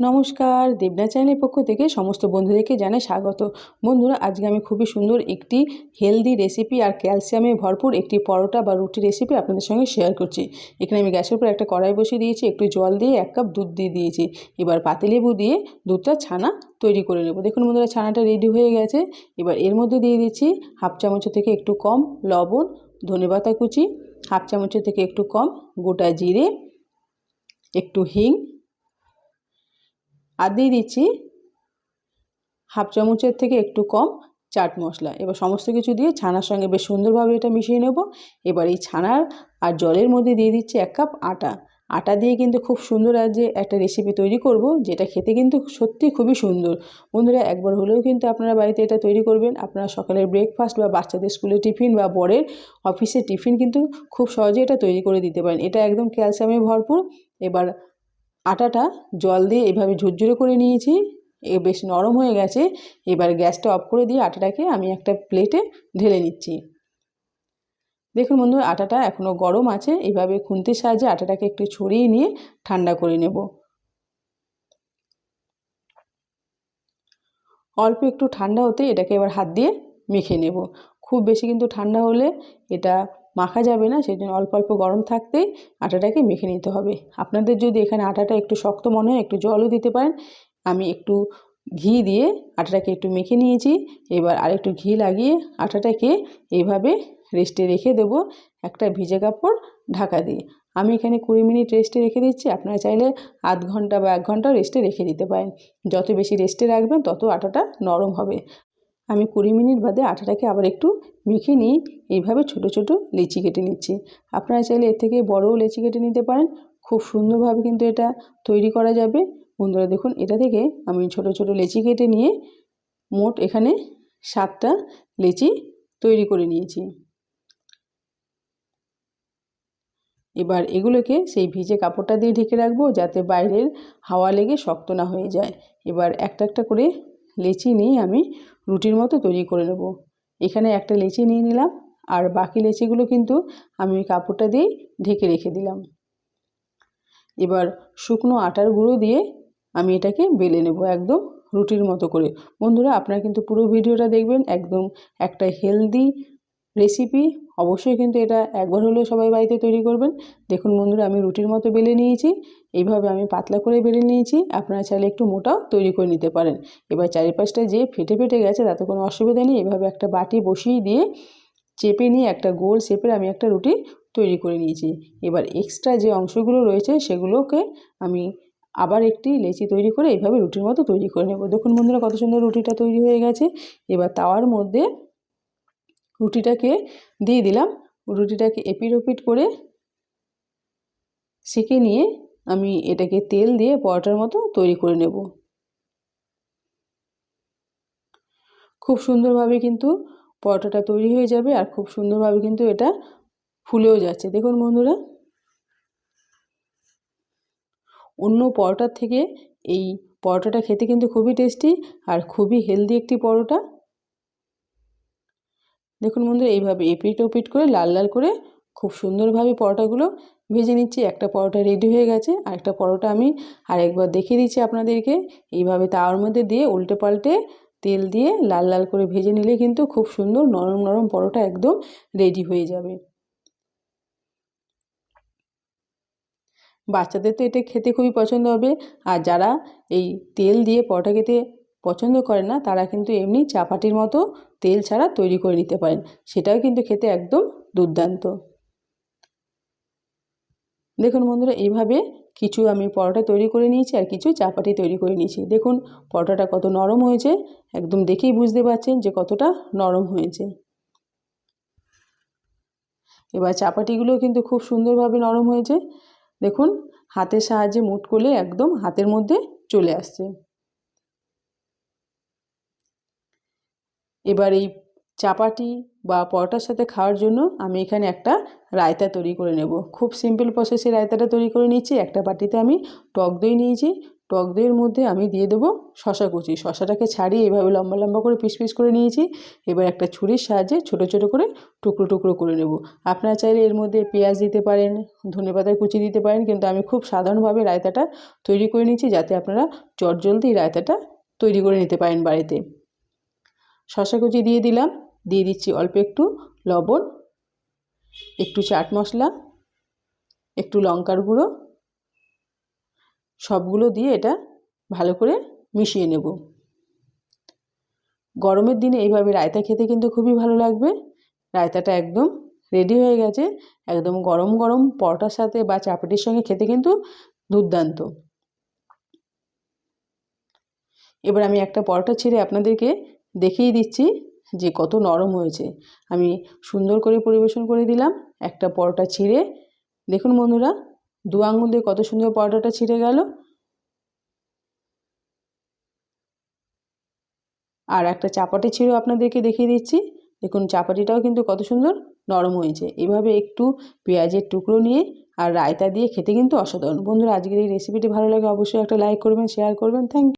নমস্কার, দেবনা চ্যানেলের পক্ষ থেকে সমস্ত বন্ধুদেরকে জানাই স্বাগত। বন্ধুরা, আজকে আমি খুবই সুন্দর একটি হেলদি রেসিপি আর ক্যালসিয়ামে ভরপুর একটি পরোটা বা রুটি রেসিপি আপনাদের সঙ্গে শেয়ার করছি। এখানে আমি গ্যাসের উপর একটা কড়াই বসিয়ে দিয়েছি, একটু জল দিয়ে এক কাপ দুধ দিয়ে দিয়েছি। এবার পাতিলেবু দিয়ে দুধটা ছানা তৈরি করে নেব। দেখুন বন্ধুরা, ছানাটা রেডি হয়ে গেছে। এবার এর মধ্যে দিয়ে দিচ্ছি হাফ চামচ থেকে একটু কম লবণ ধনেপাতা কুচি, হাফ চামচের থেকে একটু কম গোটা জিরে, একটু হিং আর দিয়ে দিচ্ছি হাফ চামচের থেকে একটু কম চাট মশলা। এবার সমস্ত কিছু দিয়ে ছানার সঙ্গে বেশ সুন্দরভাবে এটা মিশিয়ে নেব। এবার এই ছানার আর জলের মধ্যে দিয়ে দিচ্ছি এক কাপ আটা। আটা দিয়ে কিন্তু খুব সুন্দর যে একটা রেসিপি তৈরি করব, যেটা খেতে কিন্তু সত্যি খুবই সুন্দর। বন্ধুরা, একবার হলেও কিন্তু আপনারা বাড়িতে এটা তৈরি করবেন। আপনারা সকালের ব্রেকফাস্ট বা বাচ্চাদের স্কুলে টিফিন বা বরের অফিসের টিফিন কিন্তু খুব সহজে এটা তৈরি করে দিতে পারেন। এটা একদম ক্যালসিয়ামে ভরপুর। এবার আটাটা জল দিয়ে এভাবে ঝুরঝুরে করে নিয়েছি। এ বেশ নরম হয়ে গেছে। এবার গ্যাসটা অফ করে দিয়ে আটাটাকে আমি একটা প্লেটে ঢেলে নিচ্ছি। দেখুন বন্ধু আটাটা এখনও গরম আছে। এভাবে খুন্তির সাহায্যে আটাটাকে একটু ছড়িয়ে নিয়ে ঠান্ডা করে নেব। অল্প একটু ঠান্ডা হতে এটাকে এবার হাত দিয়ে মেখে নেব। খুব বেশি কিন্তু ঠান্ডা হলে এটা মাখা যাবে না সেই জন্য অল্প অল্প গরম থাকতেই আটাটাকে মেখে নিতে হবে। আপনাদের যদি এখানে আটাটা একটু শক্ত মনে হয়, একটু জলও দিতে পারেন, আমি একটু ঘি দিয়ে আটাটাকে একটু মেখে নিয়েছি। এবার আরেকটু ঘি লাগিয়ে আটাটাকে এইভাবে রেস্টে রেখে দেবো একটা ভিজে কাপড় ঢাকা দিয়ে। আমি এখানে কুড়ি মিনিট রেস্টে রেখে দিচ্ছি, আপনারা চাইলে আধ ঘণ্টা বা এক ঘণ্টা রেস্টে রেখে দিতে পারেন। যত বেশি রেস্টে রাখবেন, তত আটাটা নরম হবে। আমি কুড়ি মিনিট বাদে আঠাটাকে আবার একটু মেখে নিয়ে এইভাবে ছোট ছোট লেচি কেটে নিচ্ছি। আপনারা চাইলে এর থেকে বড়ও লেচি কেটে নিতে পারেন। খুব সুন্দরভাবে কিন্তু এটা তৈরি করা যাবে। বন্ধুরা দেখুন, এটা থেকে আমি ছোট ছোট লেচি কেটে নিয়ে মোট এখানে সাতটা লেচি তৈরি করে নিয়েছি। এবার এগুলোকে সেই ভিজে কাপড়টা দিয়ে ঢেকে রাখব যাতে বাইরের হাওয়া লেগে শক্ত না হয়ে যায়। এবার একটা একটা করে লেচি নিয়ে আমি রুটির মতো তৈরি করে নেব। এখানে একটা লেচি নিয়ে নিলাম, আর বাকি লেচিগুলো কিন্তু আমি ওই কাপড়টা দিয়ে ঢেকে রেখে দিলাম। এবার শুকনো আটার গুঁড়ো দিয়ে আমি এটাকে বেলে নেব একদম রুটির মতো করে। বন্ধুরা, আপনারা কিন্তু পুরো ভিডিওটা দেখবেন একদম একটা হেলদি রেসিপি অবশ্যই কিন্তু এটা একবার হলেও সবাই বাড়িতে তৈরি করবেন। দেখুন বন্ধুরা, আমি রুটির মতো বেলে নিয়েছি। এইভাবে আমি পাতলা করে বেলে নিয়েছি। আপনারা চাইলে একটু মোটাও তৈরি করে নিতে পারেন। এবার চারিপাশটা যে ফেটে ফেটে গেছে, তাতে কোনো অসুবিধা নেই। এভাবে একটা বাটি বসিয়ে দিয়ে চেপে নিয়ে একটা গোল শেপের আমি একটা রুটি তৈরি করে নিয়েছি। এবার এক্সট্রা যে অংশগুলো রয়েছে, সেগুলোকে আমি আবার একটি লেচি তৈরি করে এইভাবে রুটির মতো তৈরি করে নেব। দেখুন বন্ধুরা, কত সুন্দর রুটিটা তৈরি হয়ে গেছে। এবার তাওয়ার মধ্যে রুটিটাকে দিয়ে দিলাম। রুটিটাকে এপিট ওপিট করে সেঁকে নিয়ে আমি এটাকে তেল দিয়ে পরোটার মতো তৈরি করে নেব। খুব সুন্দরভাবে কিন্তু পরোটাটা তৈরি হয়ে যাবে আর খুব সুন্দরভাবে কিন্তু এটা ফুলেও যাচ্ছে। দেখুন বন্ধুরা, অন্য পরোটার থেকে এই পরোটাটা খেতে কিন্তু খুবই টেস্টি আর খুবই হেলদি একটি পরোটা। দেখুন বন্ধুরা, এইভাবে এপিট ওপিট করে, লাল লাল করে খুব সুন্দরভাবে পরোটাগুলো ভেজে নিচ্ছি। একটা পরোটা রেডি হয়ে গেছে, আর একটা পরোটা আমি আরেকবার দেখিয়ে দিচ্ছি আপনাদেরকে। এইভাবে তাওয়ার মধ্যে দিয়ে উল্টে পাল্টে তেল দিয়ে লাল লাল করে ভেজে নিলে কিন্তু খুব সুন্দর নরম নরম পরোটা একদম রেডি হয়ে যাবে। বাচ্চাদের তো এটা খেতে খুবই পছন্দ হবে। আর যারা এই তেল দিয়ে পরোটা খেতে পছন্দ করে না, তারা কিন্তু এমনি চাপাটির মতো তেল ছাড়া তৈরি করে নিতে পারেন। সেটাও কিন্তু খেতে একদম দুর্দান্ত। দেখুন বন্ধুরা, এইভাবে কিছু আমি পরোটা তৈরি করে নিয়েছি আর কিছু চাপাটি তৈরি করে নিয়েছি। দেখুন, পরোটাটা কত নরম হয়েছে, একদম দেখেই বুঝতে পারছেন যে কতটা নরম হয়েছে। এবার চাপাটিগুলোও কিন্তু খুব সুন্দরভাবে নরম হয়েছে। দেখুন, হাতের সাহায্যে মুট করলে একদম হাতের মধ্যে চলে আসছে। এবার এই চাপাটি বা পরোটার সাথে খাওয়ার জন্য আমি এখানে একটা রায়তা তৈরি করে নেব। খুব সিম্পল প্রসেসে রায়তাটা তৈরি করে নিচ্ছি একটা বাটিতে আমি টক দই নিয়েছি। টক দইয়ের মধ্যে আমি দিয়ে দেবো শশা কুচি। শশাটাকে ছাড়িয়ে এভাবে লম্বা লম্বা করে পিস পিস করে নিয়েছি। এবার একটা ছুরির সাহায্যে ছোটো ছোটো করে টুকরো টুকরো করে নেব। আপনারা চাইলে এর মধ্যে পেঁয়াজ দিতে পারেন, ধনে পাতার কুচি দিতে পারেন, কিন্তু আমি খুব সাধারণভাবে রায়তাটা তৈরি করে নিচ্ছি যাতে আপনারা চটজলদি রায়তাটা তৈরি করে নিতে পারেন বাড়িতে। শশা কুচি দিয়ে দিলাম। দিয়ে দিচ্ছি অল্প একটু লবণ, একটু চাট মশলা, একটু লঙ্কার গুঁড়ো। সবগুলো দিয়ে এটা ভালো করে মিশিয়ে নেব। গরমের দিনে এইভাবে রায়তা খেতে কিন্তু খুবই ভালো লাগবে। রায়তাটা একদম রেডি হয়ে গেছে। একদম গরম গরম পরোটার সাথে বা চাপাটির সঙ্গে খেতে কিন্তু দুর্দান্ত। এবার আমি একটা পরোটা ছেড়ে আপনাদেরকে দেখিয়ে দিচ্ছি যে কত নরম হয়েছে। আমি সুন্দর করে পরিবেশন করে দিলাম, একটা পরোটা ছিঁড়ে। দেখুন বন্ধুরা, দু আঙুল দিয়ে কত সুন্দর পরোটাটা ছিঁড়ে গেল। আর একটা চাপাটি ছিঁড়েও আপনাদেরকে দেখিয়ে দিচ্ছি। দেখুন, চাপাটিটাও কিন্তু কত সুন্দর নরম হয়েছে। এভাবে একটু পেঁয়াজের টুকরো নিয়ে আর রায়তা দিয়ে খেতে কিন্তু অসাধারণ। বন্ধুরা, আজকের এই রেসিপিটি ভালো লাগে অবশ্যই একটা লাইক করবেন শেয়ার করবেন। থ্যাংক